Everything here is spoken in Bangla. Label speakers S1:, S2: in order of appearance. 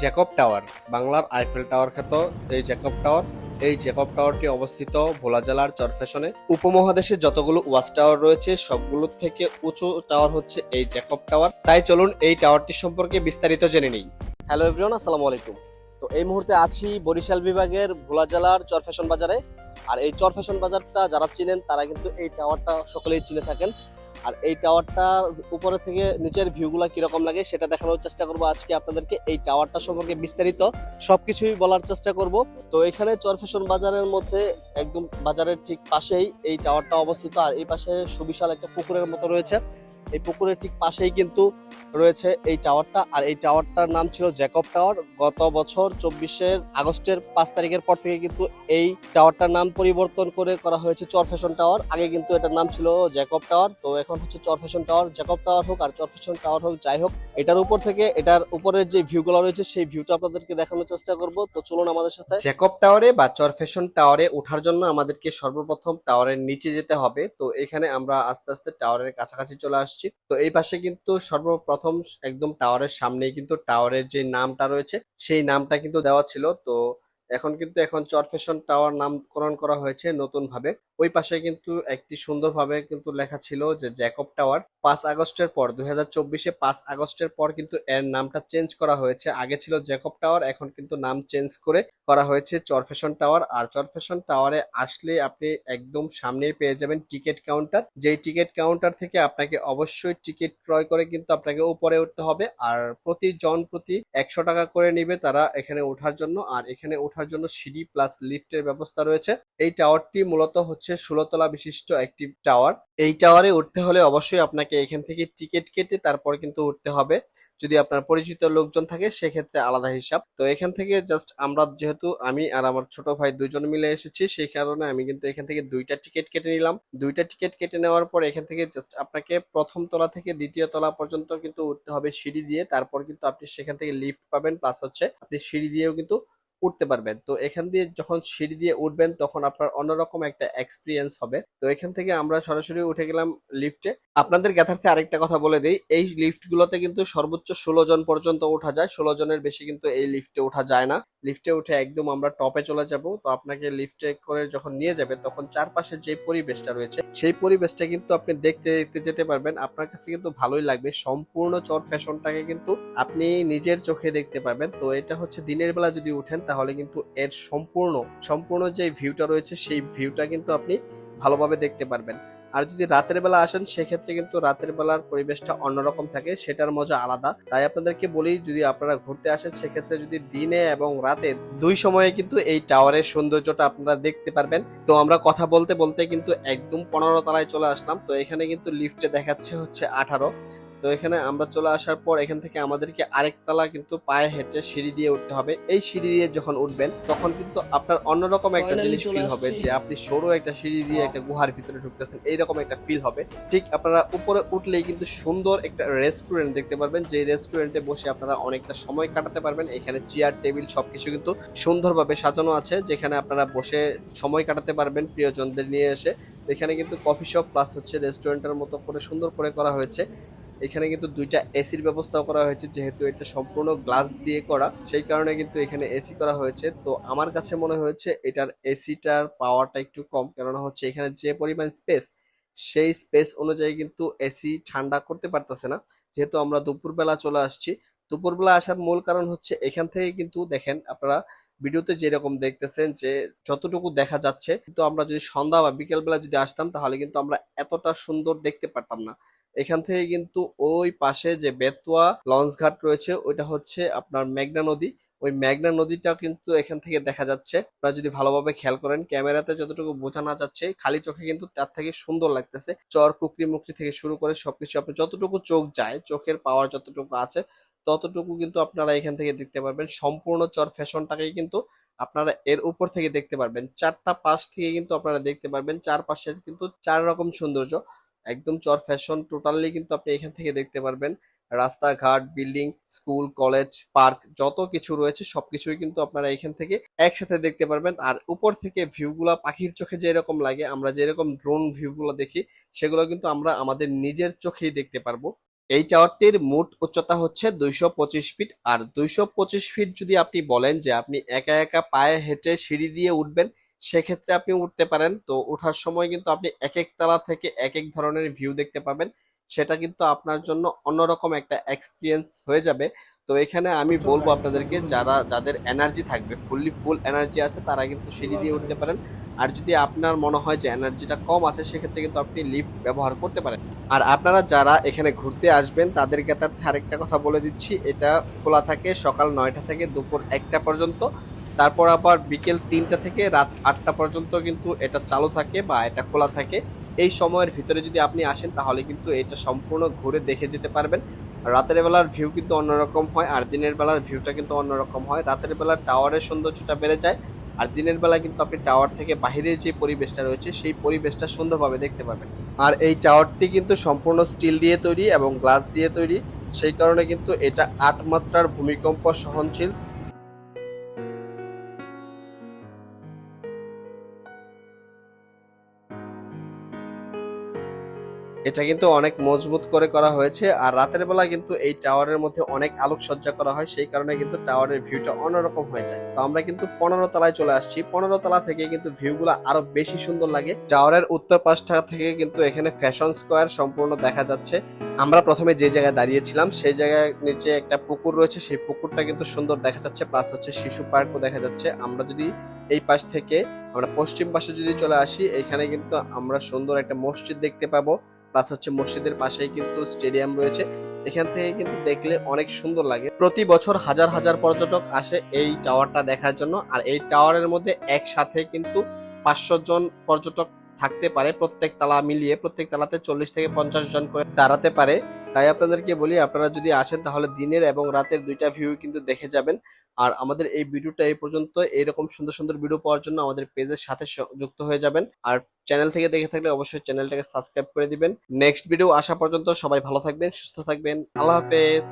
S1: জ্যাকব টাওয়ার বাংলার আইফেল টাওয়ার খ্যাত এই জ্যাকব টাওয়ার এই জ্যাকব টাওয়ারটি অবস্থিত ভোলা জেলার চরফ্যাশনে উপমহাদেশে যতগুলো ওয়াচ টাওয়ার রয়েছে, সবগুলোর থেকে উঁচু টাওয়ার হচ্ছে এই জ্যাকব টাওয়ার তাই চলুন এই টাওয়ারটি সম্পর্কে বিস্তারিত জেনে নিই। হ্যালো এভরিওয়ান আসসালামু আলাইকুম। তো এই মুহূর্তে আছি বরিশাল বিভাগের ভোলা জেলার চরফ্যাশন বাজারে। আর এই চরফ্যাশন বাজারটা যারা চিনেন, তারা কিন্তু এই টাওয়ারটা সকলেই চিনে থাকেন। আর এই টাওয়ারটা উপরে থেকে নিচের ভিউগুলো কীরকম লাগে সেটা দেখানোর চেষ্টা করব আজকে আপনাদেরকে। এই টাওয়ারটা সম্পর্কে বিস্তারিত সবকিছুই বলার চেষ্টা করব। তো এখানে চরফেশন বাজারের মধ্যে একদম বাজারের ঠিক পাশেই এই টাওয়ারটা অবস্থিত। আর এই পাশে সুবিশাল একটা পুকুরের মতো রয়েছে। এই পুকুরের ঠিক পাশেই কিন্তু রয়েছে এই টাওয়ারটা। আর এই টাওয়ারটার নাম ছিল জ্যাকব টাওয়ার। গত বছর চব্বিশের আগস্টের পাঁচ তারিখের পর থেকে কিন্তু এই টাওয়ারটার নাম পরিবর্তন করে করা হয়েছে চরফ্যাশন টাওয়ার। আগে কিন্তু এটার নাম ছিল জ্যাকব টাওয়ার। তো এখন হচ্ছে চরফ্যাশন টাওয়ার। জ্যাকব টাওয়ার হোক আর চরফ্যাশন টাওয়ার হোক, যাই হোক, এটার উপর থেকে এটার উপরের যে ভিউগুলো রয়েছে, সেই ভিউটা আপনাদেরকে দেখানোর চেষ্টা করব। তো চলুন আমাদের সাথে। জ্যাকব টাওয়ারে বা চরফ্যাশন টাওয়ারে ওঠার জন্য আমাদেরকে সর্বপ্রথম টাওয়ারের নিচে যেতে হবে। তো এখানে আমরা আস্তে আস্তে টাওয়ারের কাছাকাছি চলে আসছি। তো এই পাশে কিন্তু সর্বপ্রথম একদম টাওয়ারের সামনেই কিন্তু টাওয়ারের যে নামটা রয়েছে সেই নামটা কিন্তু দেওয়া ছিল। তো এখন কিন্তু এখন চরফ্যাশন টাওয়ার নামকরণ করা হয়েছে নতুন ভাবে ওই পাশে কিন্তু একটি সুন্দরভাবে কিন্তু লেখা ছিল যে জ্যাকব টাওয়ার। পাঁচ আগস্টের পর, দুই হাজার চব্বিশে পাঁচ আগস্টের পর কিন্তু এর নামটা চেঞ্জ করা হয়েছে। আগে ছিল জ্যাকব টাওয়ার, এখন কিন্তু নাম চেঞ্জ করে করা হয়েছে চরফ্যাশন টাওয়ার। আর চরফ্যাশন টাওয়ারে আসলে আপনি একদম সামনেই পেয়ে যাবেন টিকিট কাউন্টার। যেই টিকিট কাউন্টার থেকে আপনাকে অবশ্যই টিকিট ক্রয় করে কিন্তু আপনাকে উপরে উঠতে হবে। আর প্রতি জন প্রতি একশো টাকা করে নিবে তারা এখানে ওঠার জন্য। আর এখানে ওঠার জন্য সিঁড়ি প্লাস লিফটের ব্যবস্থা রয়েছে। এই টাওয়ারটি মূলত হচ্ছে ষোলোতলা বিশিষ্ট একটি টাওয়ার এই টাওয়ারে উঠতে হলে অবশ্যই আপনাকে এখান থেকে টিকিট কেটে তারপর কিন্তু উঠতে হবে। যদি আপনার পরিচিত লোকজন থাকে, সেক্ষেত্রে আলাদা হিসাব। তো এখান থেকে জাস্ট আমরা যেহেতু আমি আর আমার ছোট ভাই দুজন মিলে এসেছি, সেই কারণে আমি কিন্তু এখান থেকে দুইটা টিকিট কেটে নিলাম। দুইটা টিকিট কেটে নেওয়ার পর এখান থেকে জাস্ট আপনাকে প্রথম তলা থেকে দ্বিতীয় তলা পর্যন্ত কিন্তু উঠতে হবে সিঁড়ি দিয়ে। তারপর কিন্তু আপনি সেখান থেকে লিফট পাবেন প্লাস হচ্ছে আপনি সিঁড়ি দিয়েও কিন্তু উঠতে পারবেন। তো এখান দিয়ে যখন সিঁড়ি দিয়ে উঠবেন, তখন আপনার অন্যরকম একটা এক্সপিরিয়েন্স হবে। তো এখান থেকে আমরা সরাসরি উঠে গেলাম লিফটে আপনাদের জ্ঞাতার্থে আরেকটা কথা বলে দিই, এই লিফটগুলোতে কিন্তু সর্বোচ্চ ষোলো জন পর্যন্ত ওঠা যায়। ষোলো জনের বেশি কিন্তু এই লিফটে ওঠা যায় না। লিফটে উঠে একদম আমরা টপে চলে যাব। তো আপনাকে লিফটে করে যখন নিয়ে যাবে, তখন চারপাশে যে পরিবেশটা রয়েছে, সেই পরিবেশটা কিন্তু আপনি দেখতে দেখতে যেতে পারবেন। আপনার কাছে কিন্তু ভালোই লাগবে। সম্পূর্ণ চর ফ্যাশনটাকে কিন্তু আপনি নিজের চোখে দেখতে পারবেন। তো এটা হচ্ছে দিনের বেলা যদি উঠেন, তাহলে কিন্তু এর সম্পূর্ণ সম্পূর্ণ যে ভিউটা রয়েছে, সেই ভিউটা কিন্তু আপনি ভালোভাবে দেখতে পারবেন। আর যদি রাতের বেলা আসেন, সেক্ষেত্রে কিন্তু রাতের বেলার পরিবেশটা অন্যরকম থাকে, সেটার মজা আলাদা। তাই আপনাদেরকে বলি, যদি আপনারা ঘুরতে আসেন, সেক্ষেত্রে যদি দিনে এবং রাতে দুই সময়ে কিন্তু এই টাওয়ারের সৌন্দর্যটা আপনারা দেখতে পারবেন। তো আমরা কথা বলতে বলতে কিন্তু একদম পনেরো তলায় চলে আসলাম। তো এখানে কিন্তু লিফটে দেখাচ্ছে হচ্ছে আঠারো। তো এখানে আমরা চলে আসার পর এখান থেকে আমাদেরকে আরেক তলা কিন্তু পায়ে হেঁটে সিঁড়ি দিয়ে উঠতে হবে। এই সিঁড়ি দিয়ে যখন উঠবেন তখন কিন্তু আপনার অন্যরকম একটা জিনিস ফিল হবে যে আপনি সরু একটা সিঁড়ি দিয়ে একটা গুহার ভিতরে ঢুকতেছেন। এইরকম একটা ফিল হবে। ঠিক আপনারা উপরে উঠলেই কিন্তু সুন্দর একটা রেস্টুরেন্ট দেখতে পারবেন। যে রেস্টুরেন্টে বসে আপনারা অনেকটা সময় কাটাতে পারবেন। এখানে চেয়ার টেবিল সবকিছু কিন্তু সুন্দরভাবে সাজানো আছে যেখানে আপনারা বসে সময় কাটাতে পারবেন প্রিয়জনদের নিয়ে এসে। এখানে কিন্তু কফি শপ প্লাস হচ্ছে রেস্টুরেন্টের মতো করে সুন্দর করে করা হয়েছে। এখানে কিন্তু দুইটা এসির ব্যবস্থাও করা হয়েছে, যেহেতু এটা সম্পূর্ণ গ্লাস দিয়ে করা, সেই কারণে কিন্তু এখানে এসি করা হয়েছে। তো আমার কাছে মনে হয়েছে এটার এসিটার পাওয়ারটা একটু কম, কেননা হচ্ছে এখানে যে পরিমাণ স্পেস, সেই স্পেস অনুযায়ী কিন্তু এসি ঠান্ডা করতে পারতেছে না। যেহেতু আমরা দুপুরবেলা চলে আসছি, দুপুরবেলা আসার মূল কারণ হচ্ছে এখান থেকে কিন্তু দেখেন আপনারা ভিডিওতে যেরকম দেখতেছেন যে যতটুকু দেখা যাচ্ছে, কিন্তু আমরা যদি সন্ধ্যা বা বিকেল বেলা যদি আসতাম, তাহলে কিন্তু আমরা এতটা সুন্দর দেখতে পারতাম না। এখান থেকে কিন্তু ওই পাশে যে বেতুয়া লঞ্চ ঘাট রয়েছে, ওইটা হচ্ছে আপনার মেঘনা নদী। ওই মেঘনা নদীটা কিন্তু এখান থেকে দেখা যাচ্ছে। আপনারা যদি ভালোভাবে খেয়াল করেন, ক্যামেরাতে যতটুকু বোঝা না যাচ্ছে, খালি চোখে কিন্তু তার থেকে সুন্দর লাগতেছে। চর, কুকরি মুকরি থেকে শুরু করে সবকিছু আপনি যতটুকু চোখ যায়, চোখের পাওয়ার যতটুকু আছে, ততটুকু কিন্তু আপনারা এখান থেকে দেখতে পারবেন। সম্পূর্ণ চর ফ্যাশনটাকেই কিন্তু আপনারা এর উপর থেকে দেখতে পারবেন। চারটা পাশ থেকে কিন্তু আপনারা দেখতে পারবেন। চারপাশের কিন্তু চার রকম সৌন্দর্য। একদম চর ফ্যাশন টোটালি কিন্তু আপনি এখান থেকে দেখতে পারবেন। রাস্তাঘাট বিল্ডিং স্কুল কলেজ পার্ক যত কিছু রয়েছে সবকিছুই কিন্তু আপনারা এখান থেকে একসাথে দেখতে পারবেন। আর উপর থেকে ভিউগুলা পাখির চোখে যেরকম লাগে, আমরা যেরকম ড্রোন ভিউগুলো দেখি, সেগুলো কিন্তু আমরা আমাদের নিজের চোখেই দেখতে পারব। এই টাওয়ারটির মোট উচ্চতা হচ্ছে দুইশো পঁচিশ ফিট আর দুইশো পঁচিশ ফিট যদি আপনি বলেন যে আপনি একা একা পায়ে হেঁটে সিঁড়ি দিয়ে উঠবেন সেক্ষেত্রে আপনি উঠতে পারেন। তো ওঠার সময় কিন্তু আপনি এক এক তলা থেকে এক এক ধরনের ভিউ দেখতে পাবেন। সেটা কিন্তু আপনার জন্য অন্যরকম একটা এক্সপিরিয়েন্স হয়ে যাবে। তো এখানে আমি বলব আপনাদেরকে, যারা, যাদের এনার্জি থাকবে ফুললি ফুল এনার্জি আছে, তারা কিন্তু সিঁড়ি দিয়ে উঠতে পারেন। আর যদি আপনার মনে হয় যে এনার্জিটা কম আছে, সেক্ষেত্রে কিন্তু আপনি লিফট ব্যবহার করতে পারেন। আর আপনারা যারা এখানে ঘুরতে আসবেন, তাদেরকে তার আরেকটা কথা বলে দিচ্ছি। এটা খোলা থাকে সকাল নয়টা থেকে দুপুর একটা পর্যন্ত। তারপর আবার বিকেল তিনটা থেকে রাত আটটা পর্যন্ত কিন্তু এটা চালু থাকে বা এটা খোলা থাকে। এই সময়ের ভিতরে যদি আপনি আসেন তাহলে কিন্তু এটা সম্পূর্ণ ঘুরে দেখে যেতে পারবেন। রাতের বেলার ভিউ কিন্তু অন্যরকম হয় আর দিনের বেলার ভিউটা কিন্তু অন্যরকম হয়। রাতের বেলার টাওয়ারের সৌন্দর্যটা বেড়ে যায় আর দিনের বেলা কিন্তু আপনি টাওয়ার থেকে বাহিরের যে পরিবেশটা রয়েছে সেই পরিবেশটা সুন্দরভাবে দেখতে পাবেন। আর এই টাওয়ারটি কিন্তু সম্পূর্ণ স্টিল দিয়ে তৈরি এবং গ্লাস দিয়ে তৈরি। সেই কারণে কিন্তু এটা আট মাত্রার ভূমিকম্প সহনশীল এটা কিন্তু অনেক মজবুত করে করা হয়েছে, আর রাতের বেলা কিন্তু এই টাওয়ারের মধ্যে অনেক আলোকসজ্জা করা হয়, সেই কারণে কিন্তু টাওয়ারের ভিউটা অন্যরকম হয়ে যায়। তো আমরা কিন্তু পনেরো তলায় চলে আসছি। পনেরো তলা থেকে কিন্তু ভিউগুলো আরও বেশি সুন্দর লাগে। টাওয়ারের উত্তর পাশটা থেকে কিন্তু এখানে ফ্যাশন স্কোয়ার সম্পূর্ণ দেখা যাচ্ছে। আমরা প্রথমে যে জায়গায় দাঁড়িয়েছিলাম, সেই জায়গায় নিচে একটা পুকুর রয়েছে। সেই পুকুরটা কিন্তু সুন্দর দেখা যাচ্ছে, প্লাস হচ্ছে শিশু পার্কও দেখা যাচ্ছে। আমরা যদি এই পাশ থেকে, আমরা পশ্চিম পাশে যদি চলে আসি, এখানে কিন্তু আমরা সুন্দর একটা মসজিদ দেখতে পাবো। প্লাস হচ্ছে মসজিদের পাশেই কিন্তু স্টেডিয়াম রয়েছে। এখান থেকে কিন্তু দেখলে অনেক সুন্দর লাগে। প্রতি বছর হাজার হাজার পর্যটক আসে এই টাওয়ারটা দেখার জন্য। আর এই টাওয়ারের মধ্যে একসাথে কিন্তু পাঁচশো জন পর্যটক থাকতে পারে। প্রত্যেক তালা মিলিয়ে প্রত্যেক তালাতে চল্লিশ থেকে পঞ্চাশ জন করে দাঁড়াতে পারে। তাই আপনাদেরকে বলি, আপনারা যদি আসেন তাহলে দিনের এবং রাতের দুইটা ভিউ কিন্তু দেখে যাবেন। আর আমাদের এই ভিডিওটা এই পর্যন্ত। এইরকম সুন্দর সুন্দর ভিডিও পাওয়ার জন্য আমাদের পেজের সাথে যুক্ত হয়ে যাবেন। আর চ্যানেল থেকে দেখে থাকলে অবশ্যই চ্যানেলটাকে সাবস্ক্রাইব করে দিবেন। নেক্সট ভিডিও আসা পর্যন্ত সবাই ভালো থাকবেন, সুস্থ থাকবেন। আল্লাহ হাফেজ।